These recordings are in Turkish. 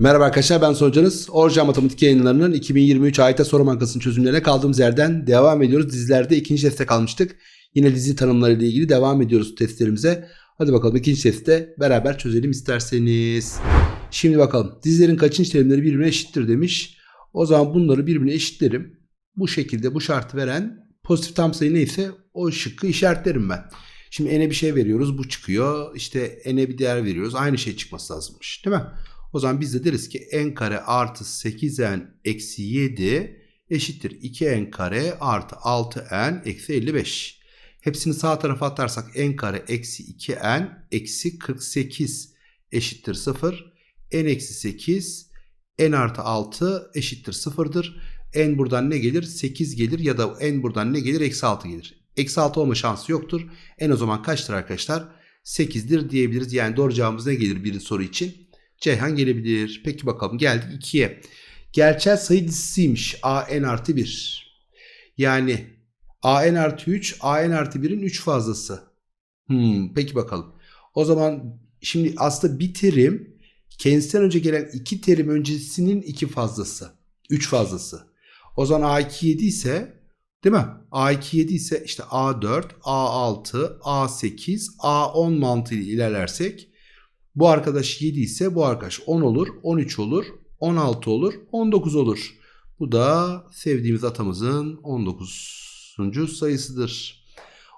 Merhaba arkadaşlar ben Sonucanız. Orja Matematik yayınlarının 2023 AYT Soru Bankası'nın çözümlerine kaldığımız yerden devam ediyoruz. Dizilerde ikinci testte kalmıştık. Yine dizi tanımları ile ilgili devam ediyoruz testlerimize. Hadi bakalım ikinci testte beraber çözelim isterseniz. Şimdi bakalım dizilerin kaçıncı terimleri birbirine eşittir demiş. O zaman bunları birbirine eşitlerim. Bu şekilde bu şartı veren pozitif tam sayı neyse o şıkkı işaretlerim ben. Şimdi n'e bir şey veriyoruz bu çıkıyor. İşte n'e bir değer veriyoruz. Aynı şey çıkması lazımmış değil mi? O zaman biz de deriz ki n kare artı 8n eksi 7 eşittir 2n kare artı 6n eksi 55. Hepsini sağ tarafa atarsak n kare eksi 2n eksi 48 eşittir 0. n eksi 8 n artı 6 eşittir 0'dır. n buradan ne gelir? 8 gelir ya da n buradan ne gelir? Eksi 6 gelir. Eksi 6 olma şansı yoktur. n o zaman kaçtır arkadaşlar? 8'dir diyebiliriz. Yani doğru cevabımız ne gelir bir soru için? Ceyhan gelebilir. Peki bakalım geldik 2'ye. Gerçel sayı dizisiymiş. a n artı 1. Yani a n artı 3 a n artı 1'in 3 fazlası. Hmm, peki bakalım. O zaman şimdi aslında bir terim kendisinden önce gelen iki terim öncesinin iki fazlası. 3 fazlası. O zaman a2 7 ise değil mi? a2 7 ise işte a4, a6, a8, a10 mantığıyla ilerlersek bu arkadaş 7 ise bu arkadaş 10 olur, 13 olur, 16 olur, 19 olur. Bu da sevdiğimiz atamızın 19. sayısıdır.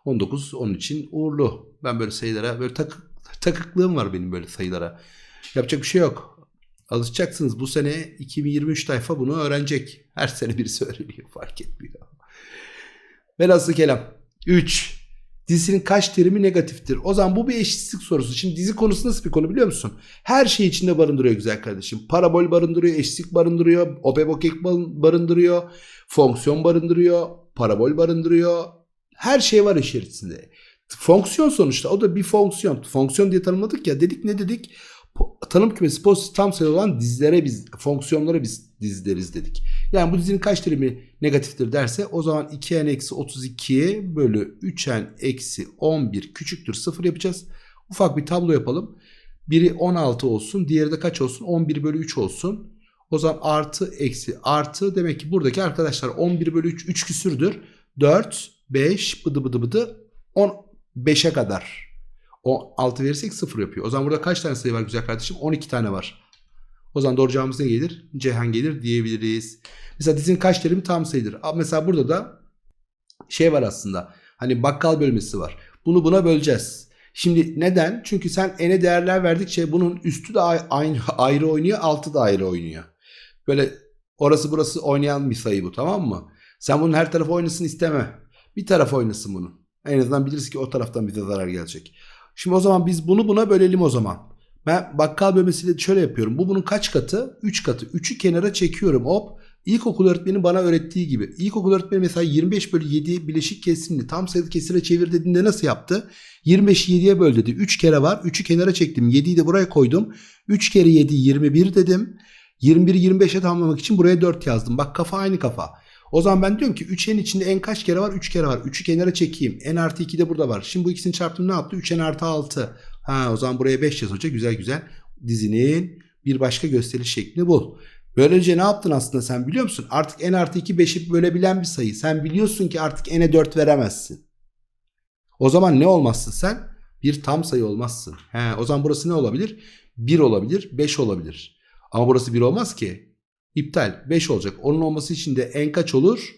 19 onun için uğurlu. Ben böyle sayılara böyle takık, takıklığım var benim böyle sayılara. Yapacak bir şey yok. Alışacaksınız. Bu sene 2023 tayfa bunu öğrenecek. Her sene birisi öğreniyor fark etmiyor. Velhasıl kelam. 3. Dizinin kaç terimi negatiftir? O zaman bu bir eşitsizlik sorusu. Şimdi dizi konusu nasıl bir konu biliyor musun? Her şey içinde barındırıyor güzel kardeşim. Parabol barındırıyor, eşitlik barındırıyor, obebokek barındırıyor, fonksiyon barındırıyor, parabol barındırıyor. Her şey var içerisinde. Fonksiyon sonuçta o da bir fonksiyon. Fonksiyon diye tanımladık ya dedik ne dedik? Tanım kümesi pozitif tam sayı olan dizilere biz fonksiyonlara biz dizileriz dedik. Yani bu dizinin kaç terimi negatiftir derse o zaman 2n eksi 32 bölü 3n eksi 11 küçüktür 0 yapacağız. Ufak bir tablo yapalım. Biri 16 olsun diğeri de kaç olsun 11 bölü 3 olsun. O zaman artı eksi artı demek ki buradaki arkadaşlar 11 bölü 3 3 küsürdür. 4 5 bıdı bıdı bıdı 15'e kadar. O 6 verirsek 0 yapıyor. O zaman burada kaç tane sayı var güzel kardeşim? 12 tane var. O zaman doğru cevabımız ne gelir? Ceyhan gelir diyebiliriz. Mesela dizinin kaç terimi tam sayıdır. Mesela burada da şey var aslında. Hani bakkal bölmesi var. Bunu buna böleceğiz. Şimdi neden? Çünkü sen n'e değerler verdikçe bunun üstü de aynı ayrı oynuyor, altı da ayrı oynuyor. Böyle orası burası oynayan bir sayı bu tamam mı? Sen bunun her tarafı oynasın isteme. Bir taraf oynasın bunu. En azından biliriz ki o taraftan bize zarar gelecek. Şimdi o zaman biz bunu buna bölelim o zaman. Ben bakkal bölmesiyle şöyle yapıyorum. Bu bunun kaç katı? 3 katı. 3'ü kenara çekiyorum hop. İlkokul öğretmeni bana öğrettiği gibi. İlkokul öğretmeni mesela 25 bölü 7 bileşik kesrini tam sayılı kesire çevir dediğinde nasıl yaptı? 25'i 7'ye böl dedi. 3 kere var. 3'ü kenara çektim. 7'yi de buraya koydum. 3 kere 7 21 dedim. 21'i 25'e tamamlamak için buraya 4 yazdım. Bak kafa aynı kafa. O zaman ben diyorum ki 3'in içinde n kaç kere var? 3 kere var. 3'ü kenara çekeyim. n artı 2 de burada var. Şimdi bu ikisini çarptım ne yaptı? 3n artı 6. Ha o zaman buraya 5 yaz hoca. Güzel güzel. Dizinin bir başka gösteriş şeklini bul. Böylece ne yaptın aslında sen biliyor musun? Artık n artı 2 5'i bölebilen bir sayı. Sen biliyorsun ki artık n'e 4 veremezsin. O zaman ne olmazsın sen? Bir tam sayı olmazsın. He, o zaman burası ne olabilir? 1 olabilir, 5 olabilir. Ama burası 1 olmaz ki. İptal. 5 olacak. Onun olması için de n kaç olur?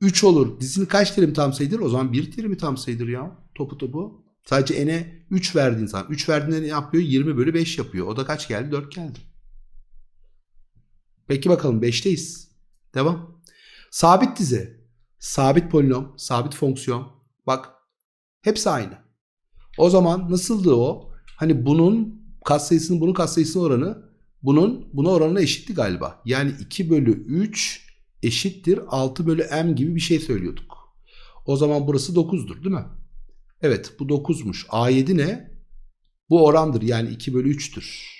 3 olur. Dizinin kaç terim tam sayıdır? O zaman 1 terimi tam sayıdır ya. Topu topu. Sadece n'e 3 verdiğin zaman. 3 verdiğinde ne yapıyor? 20 bölü 5 yapıyor. O da kaç geldi? 4 geldi. Peki bakalım 5'teyiz. Devam. Sabit dizi. Sabit polinom. Sabit fonksiyon. Bak. Hepsi aynı. O zaman nasıldı o? Hani bunun katsayısının bunun katsayısının oranı bunun buna oranına eşitti galiba. Yani 2 bölü 3 eşittir 6 bölü m gibi bir şey söylüyorduk. O zaman burası 9'dur değil mi? Evet bu 9'muş. A7 ne? Bu orandır yani 2 bölü 3'tür.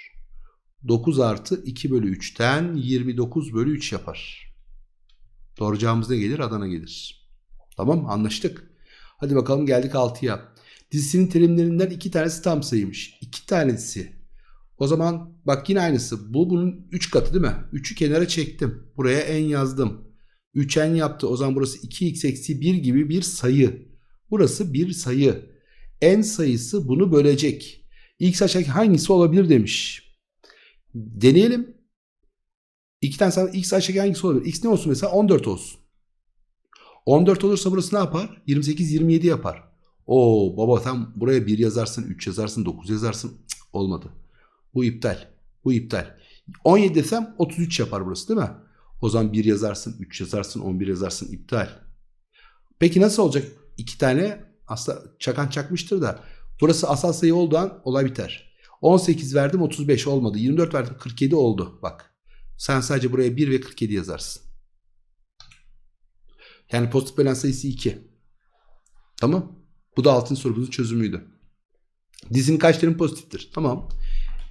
9 artı 2 bölü 3'ten 29 bölü 3 yapar. Doğru cevabımız ne gelir? Adana gelir. Tamam anlaştık. Hadi bakalım geldik 6'ya. Dizisinin terimlerinden iki tanesi tam sayıymış. İki tanesi O zaman bak yine aynısı. Bu bunun 3 katı değil mi? 3'ü kenara çektim. Buraya en yazdım. 3n yaptı. O zaman burası 2x eksi 1 gibi bir sayı. Burası bir sayı. n sayısı bunu bölecek. X aşağıdaki hangisi olabilir demiş. Deneyelim. İki tane sana x aşağıdaki hangisi olabilir? X ne olsun mesela? 14 olsun. 14 olursa burası ne yapar? 28, 27 yapar. Oo baba sen buraya 1 yazarsın, 3 yazarsın, 9 yazarsın. Cık, olmadı. Bu iptal. Bu iptal. 17 desem 33 yapar burası değil mi? O zaman 1 yazarsın, 3 yazarsın, 11 yazarsın iptal. Peki nasıl olacak? İki tane aslında çakan çakmıştır da burası asal sayı olduğu an olay biter. 18 verdim 35 olmadı. 24 verdim 47 oldu. Bak sen sadece buraya 1 ve 47 yazarsın. Yani pozitif bölen sayısı 2. Tamam. Bu da altın sorumuzun çözümüydü. Dizinin kaç terim pozitiftir? Tamam.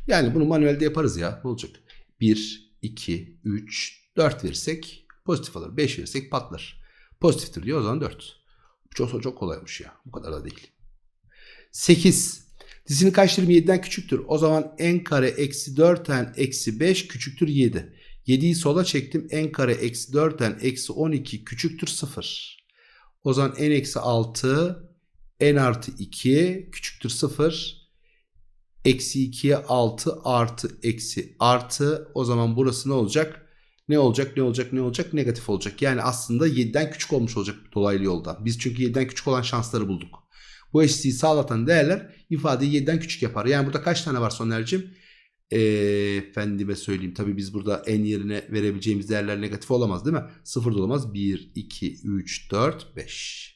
Yani bunu manuelde yaparız ya. Ne olacak? 1, 2, 3, 4 verirsek pozitif alır. 5 verirsek patlar. Pozitiftir diyor o zaman 4. Çok, çok kolaymış ya. Bu kadar da değil. 8. Dizinin kaç terim 7'den küçüktür? O zaman n kare eksi 4n eksi 5 küçüktür 7. 7'yi sola çektim. n kare eksi 4n eksi 12 küçüktür 0. O zaman n eksi 6 n artı 2 küçüktür 0. Eksi 2'ye 6 artı eksi artı. O zaman burası ne olacak? Ne olacak ne olacak ne olacak? Negatif olacak. Yani aslında 7'den küçük olmuş olacak dolaylı yoldan. Biz çünkü 7'den küçük olan şansları bulduk. Bu eşitliği sağlatan değerler ifadeyi 7'den küçük yapar. Yani burada kaç tane var Soner'cim? Ee, efendime söyleyeyim. Tabii biz burada en yerine verebileceğimiz değerler negatif olamaz değil mi? Sıfır da olamaz. 1, 2, 3, 4, 5.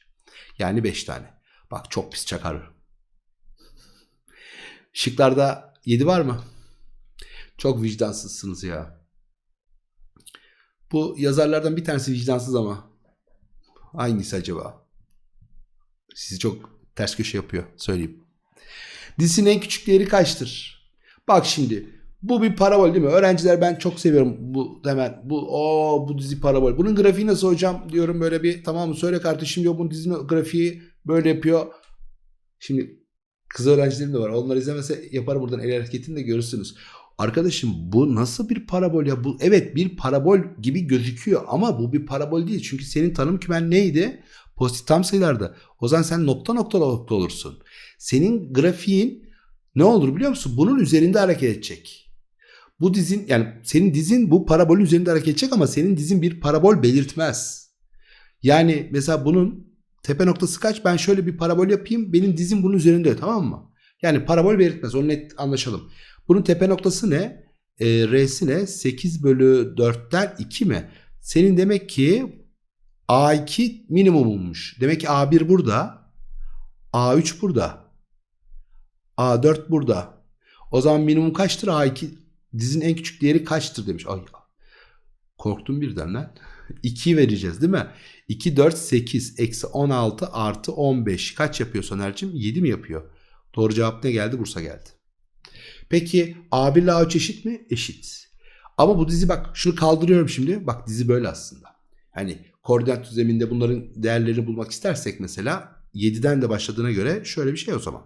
Yani 5 tane. Bak çok pis çakar. Şıklarda 7 var mı? Çok vicdansızsınız ya. Bu yazarlardan bir tanesi vicdansız ama. Hangisi acaba? Sizi çok ters köşe yapıyor. Söyleyeyim. Dizinin en küçük değeri kaçtır? Bak şimdi. Bu bir parabol değil mi? Öğrenciler ben çok seviyorum bu hemen. Bu o bu dizi parabol. Bunun grafiği nasıl hocam diyorum böyle bir tamam mı? Söyle kardeşim diyor bunun dizinin grafiği böyle yapıyor. Şimdi kız öğrencilerim de var. Onlar izlemese yaparım buradan el hareketini de görürsünüz. Arkadaşım bu nasıl bir parabol ya? Bu evet bir parabol gibi gözüküyor ama bu bir parabol değil. Çünkü senin tanım kümen neydi? Pozitif tam sayılarda. O zaman sen nokta nokta nokta olursun. Senin grafiğin ne olur biliyor musun? Bunun üzerinde hareket edecek. Bu dizin yani senin dizin bu parabolün üzerinde hareket edecek ama senin dizin bir parabol belirtmez. Yani mesela bunun tepe noktası kaç? Ben şöyle bir parabol yapayım. Benim dizim bunun üzerinde tamam mı? Yani parabol belirtmez. Onu net anlaşalım. Bunun tepe noktası ne? E, R'si ne? 8 bölü 4'ten 2 mi? Senin demek ki A2 minimumummuş. Demek ki A1 burada. A3 burada. A4 burada. O zaman minimum kaçtır? A2 dizin en küçük değeri kaçtır demiş. Ay, korktum birden lan. 2 vereceğiz değil mi? 2, 4, 8, eksi 16 artı 15. Kaç yapıyor Soner'cim? 7 mi yapıyor? Doğru cevap ne geldi? Bursa geldi. Peki A1 ile A3 eşit mi? Eşit. Ama bu dizi bak şunu kaldırıyorum şimdi. Bak dizi böyle aslında. Hani koordinat düzleminde bunların değerlerini bulmak istersek mesela 7'den de başladığına göre şöyle bir şey o zaman.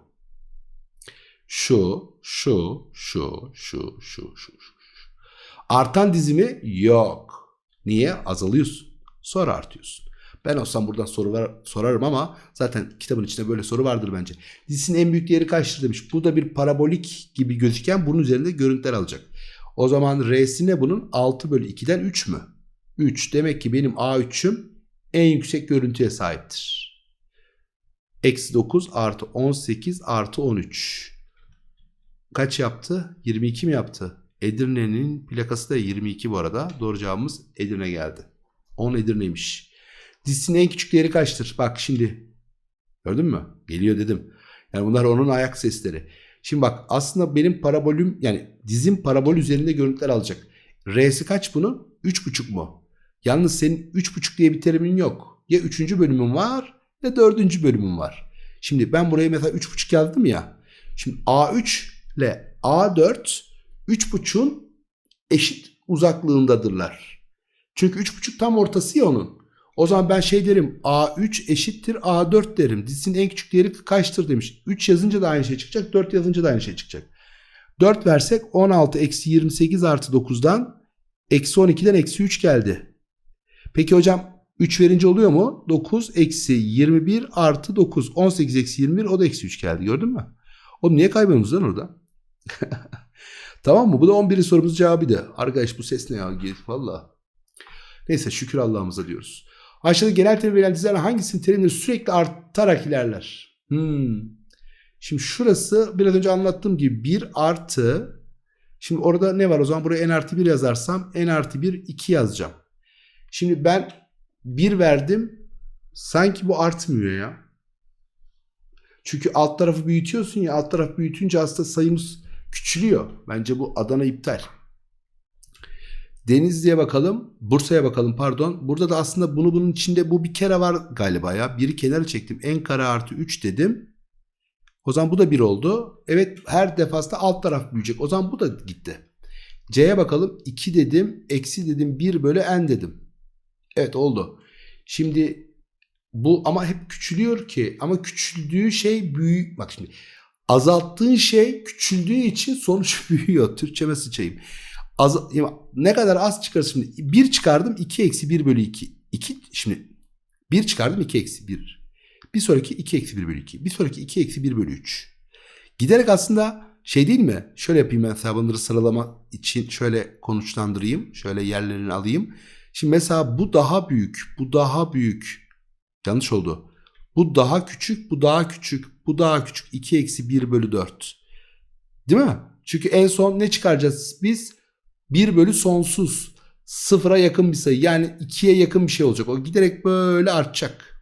Şu, şu, şu, şu, şu, şu, şu. Artan dizimi yok. Niye? Azalıyorsun. Sonra artıyorsun. Ben olsam buradan soru var, sorarım ama zaten kitabın içinde böyle soru vardır bence. Dizinin en büyük değeri kaçtır demiş. Bu da bir parabolik gibi gözüken bunun üzerinde görüntüler alacak. O zaman R'si ne bunun? 6 bölü 2'den 3 mü? 3. Demek ki benim A3'üm en yüksek görüntüye sahiptir. Eksi 9 artı 18 artı 13. Kaç yaptı? 22 mi yaptı? Edirne'nin plakası da 22 bu arada. Doğru cevabımız Edirne geldi. 10 Edirne'ymiş. Dizisinin en küçük değeri kaçtır? Bak şimdi. Gördün mü? Geliyor dedim. Yani bunlar onun ayak sesleri. Şimdi bak aslında benim parabolüm yani dizim parabol üzerinde görüntüler alacak. R'si kaç bunun? 3,5 mu? Yalnız senin 3,5 diye bir terimin yok. Ya 3. bölümün var ya 4. bölümün var. Şimdi ben buraya mesela 3,5 yazdım ya. Şimdi A3 ile A4 3,5'un eşit uzaklığındadırlar. Çünkü 3,5 tam ortası ya onun. O zaman ben şey derim A3 eşittir A4 derim. Dizinin en küçük değeri kaçtır demiş. 3 yazınca da aynı şey çıkacak. 4 yazınca da aynı şey çıkacak. 4 versek 16 eksi 28 artı 9'dan eksi 12'den eksi 3 geldi. Peki hocam 3 verince oluyor mu? 9 eksi 21 artı 9. 18 eksi 21 o da eksi 3 geldi gördün mü? Oğlum niye kaybediyorsunuz lan orada? tamam mı? Bu da 11. sorumuz cevabıydı. Arkadaş bu ses ne ya? Valla. Neyse şükür Allah'ımıza diyoruz. Aşağıda genel terim verilen dizilerden hangisinin terimleri sürekli artarak ilerler? Hmm. Şimdi şurası biraz önce anlattığım gibi 1 artı Şimdi orada ne var o zaman buraya n artı 1 yazarsam n artı 1 2 yazacağım. Şimdi ben 1 verdim sanki bu artmıyor ya. Çünkü alt tarafı büyütüyorsun ya alt tarafı büyütünce aslında sayımız küçülüyor. Bence bu Adana iptal. Denizli'ye bakalım. Bursa'ya bakalım pardon. Burada da aslında bunu bunun içinde bu bir kere var galiba ya. Biri kenara çektim. n kare artı 3 dedim. O zaman bu da 1 oldu. Evet her defasında alt taraf büyüyecek. O zaman bu da gitti. C'ye bakalım. 2 dedim. Eksi dedim. 1 bölü n dedim. Evet oldu. Şimdi bu ama hep küçülüyor ki. Ama küçüldüğü şey büyük. Bak şimdi azalttığın şey küçüldüğü için sonuç büyüyor. Türkçeme sıçayım. Az, ne kadar az çıkarsa şimdi 1 çıkardım 2 eksi 1 bölü 2. 2 şimdi 1 çıkardım 2 eksi 1. Bir sonraki 2 eksi 1 bölü 2. Bir sonraki 2 eksi 1 bölü 3. Giderek aslında şey değil mi? Şöyle yapayım ben mesela bunları sıralama için şöyle konuşlandırayım. Şöyle yerlerini alayım. Şimdi mesela bu daha büyük. Bu daha büyük. Yanlış oldu. Bu daha küçük. Bu daha küçük. Bu daha küçük. 2 eksi 1 bölü 4. Değil mi? Çünkü en son ne çıkaracağız biz? 1 bölü sonsuz. Sıfıra yakın bir sayı. Yani 2'ye yakın bir şey olacak. O giderek böyle artacak.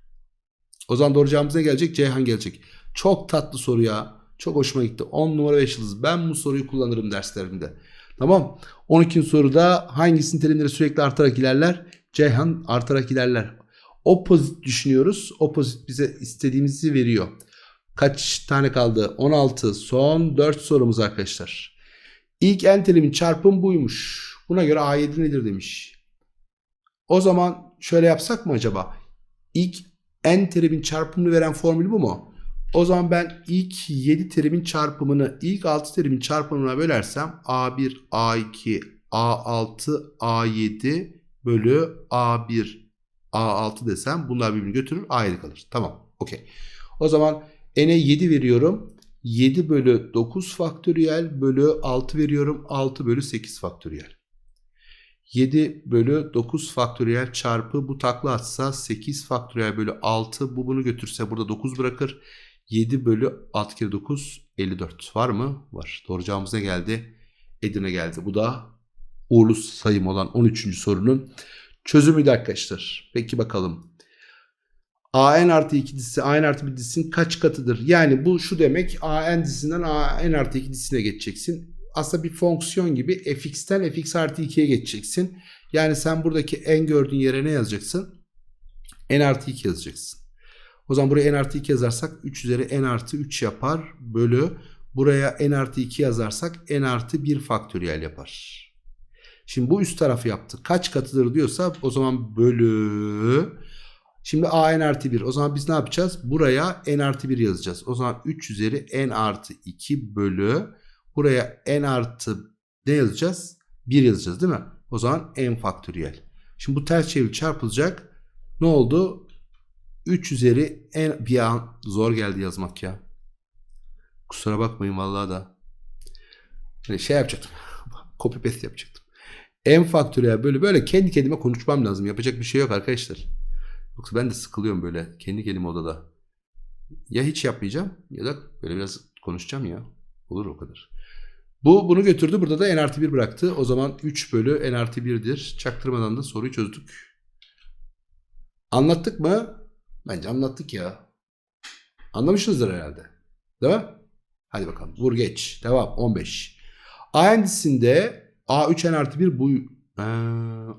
O zaman doğru cevabımız ne gelecek? Ceyhan gelecek. Çok tatlı soru ya. Çok hoşuma gitti. 10 numara 5 yıldız. Ben bu soruyu kullanırım derslerimde. Tamam. 12. soruda hangisinin terimleri sürekli artarak ilerler? Ceyhan artarak ilerler. Opozit düşünüyoruz. Opozit bize istediğimizi veriyor. Kaç tane kaldı? 16. Son 4 sorumuz arkadaşlar. İlk en terimin çarpım buymuş. Buna göre A7 nedir demiş. O zaman şöyle yapsak mı acaba? İlk n terimin çarpımını veren formül bu mu? O zaman ben ilk 7 terimin çarpımını ilk 6 terimin çarpımına bölersem A1, A2, A6, A7 bölü A1, A6 desem bunlar birbirini götürür A7 kalır. Tamam okey. O zaman n'e 7 veriyorum. 7 bölü 9 faktöriyel bölü 6 veriyorum. 6 bölü 8 faktöriyel. 7 bölü 9 faktöriyel çarpı bu takla atsa 8 faktöriyel bölü 6 bu bunu götürse burada 9 bırakır. 7 bölü 6 kere 9 54 var mı? Var. Doğru cevabımız ne geldi? Edirne geldi. Bu da uğurlu sayım olan 13. sorunun çözümüydü arkadaşlar. Peki bakalım. AN artı 2 dizisi AN artı 1 dizisinin kaç katıdır? Yani bu şu demek AN dizisinden AN artı 2 dizisine geçeceksin aslında bir fonksiyon gibi fx'ten fx artı 2'ye geçeceksin. Yani sen buradaki n gördüğün yere ne yazacaksın? n artı 2 yazacaksın. O zaman buraya n artı 2 yazarsak 3 üzeri n artı 3 yapar. Bölü buraya n artı 2 yazarsak n artı 1 faktöriyel yapar. Şimdi bu üst tarafı yaptı. Kaç katıdır diyorsa o zaman bölü. Şimdi a n artı 1. O zaman biz ne yapacağız? Buraya n artı 1 yazacağız. O zaman 3 üzeri n artı 2 bölü Buraya n artı ne yazacağız? 1 yazacağız değil mi? O zaman n faktöriyel. Şimdi bu ters çeviri çarpılacak. Ne oldu? 3 üzeri n bir an zor geldi yazmak ya. Kusura bakmayın vallahi da. Yani şey yapacaktım. Copy paste yapacaktım. n faktöriyel böyle böyle kendi kendime konuşmam lazım. Yapacak bir şey yok arkadaşlar. Yoksa ben de sıkılıyorum böyle kendi kendime odada. Ya hiç yapmayacağım ya da böyle biraz konuşacağım ya. Olur o kadar. Bu bunu götürdü. Burada da n artı 1 bıraktı. O zaman 3 bölü n artı 1'dir. Çaktırmadan da soruyu çözdük. Anlattık mı? Bence anlattık ya. Anlamışsınızdır herhalde. Değil mi? Hadi bakalım. Vur geç. Devam. 15. A endisinde A3 n artı 1 bu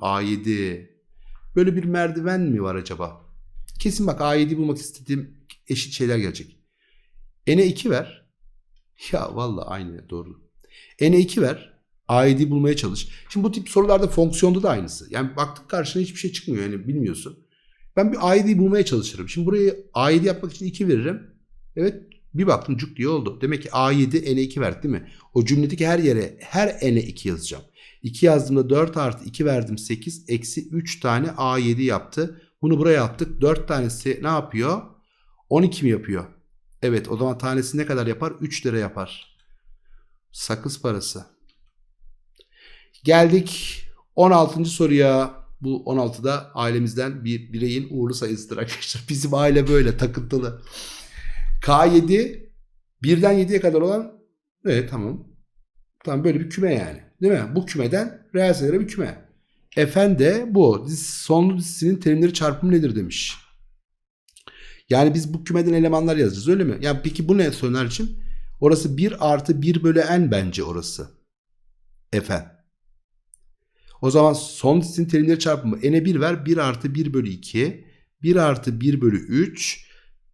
A7. Böyle bir merdiven mi var acaba? Kesin bak A7'yi bulmak istediğim eşit şeyler gelecek. N'e 2 ver. Ya valla aynı doğru. N'e 2 ver. A7'yi bulmaya çalış. Şimdi bu tip sorularda fonksiyonda da aynısı. Yani baktık karşına hiçbir şey çıkmıyor yani bilmiyorsun. Ben bir A7'yi bulmaya çalışırım. Şimdi burayı A7 yapmak için 2 veririm. Evet Bir baktım cuk diye oldu. Demek ki A7 N'e 2 verdi değil mi? O cümledeki her yere her N'e 2 yazacağım. 2 yazdığımda 4 artı 2 verdim 8. Eksi 3 tane A7 yaptı. Bunu buraya attık. 4 tanesi ne yapıyor? 12 mi yapıyor? Evet o zaman tanesi ne kadar yapar? 3 lira yapar. Sakız parası. Geldik 16. soruya. Bu 16'da ailemizden bir bireyin uğurlu sayısıdır arkadaşlar. Bizim aile böyle takıntılı. K7 birden 7'ye kadar olan evet tamam. Tamam böyle bir küme yani. Değil mi? Bu kümeden reel sayılara bir küme. F'n bu. Sonlu dizisinin terimleri çarpımı nedir demiş. Yani biz bu kümeden elemanlar yazacağız öyle mi? Yani peki bu ne Soner'cim? Orası 1 artı 1 bölü n bence orası. F'n. O zaman son dizinin terimleri çarpımı. N'e 1 ver. 1 artı 1 bölü 2. 1 artı 1 bölü 3.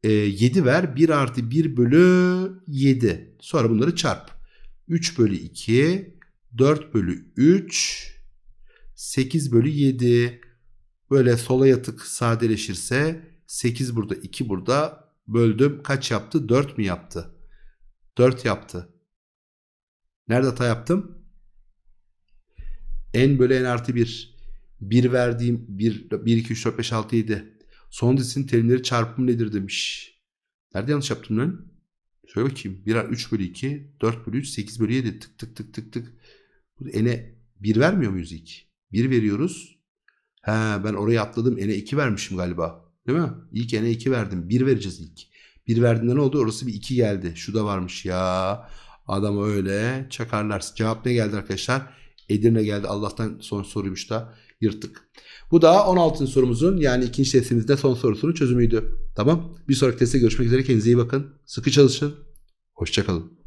E, 7 ver. 1 artı 1 bölü 7. Sonra bunları çarp. 3 bölü 2. 4 bölü 3. 8 bölü 7. Böyle sola yatık sadeleşirse 8 burada 2 burada böldüm. Kaç yaptı? 4 mü yaptı? 4 yaptı. Nerede hata yaptım? n bölü n artı 1. 1 verdiğim 1, 1 2, 3, 4, 5, 6, 7. Son dizinin terimleri çarpımı nedir demiş. Nerede yanlış yaptım lan? Şöyle bakayım. 1 3 bölü 2, 4 bölü 3, 8 bölü 7. Tık tık tık tık tık. N'e 1 vermiyor muyuz ilk? 1 veriyoruz. He ben oraya atladım. N'e 2 vermişim galiba. Değil mi? İlk N'e 2 verdim. 1 vereceğiz ilk. 1 verdiğinde ne oldu? Orası bir 2 geldi. Şu da varmış ya. Adam öyle çakarlar. Cevap ne geldi arkadaşlar? Edirne geldi. Allah'tan son soruymuş da yırttık. Bu da 16. sorumuzun yani ikinci testimizde son sorusunun çözümüydü. Tamam. Bir sonraki testte görüşmek üzere. Kendinize iyi bakın. Sıkı çalışın. Hoşçakalın.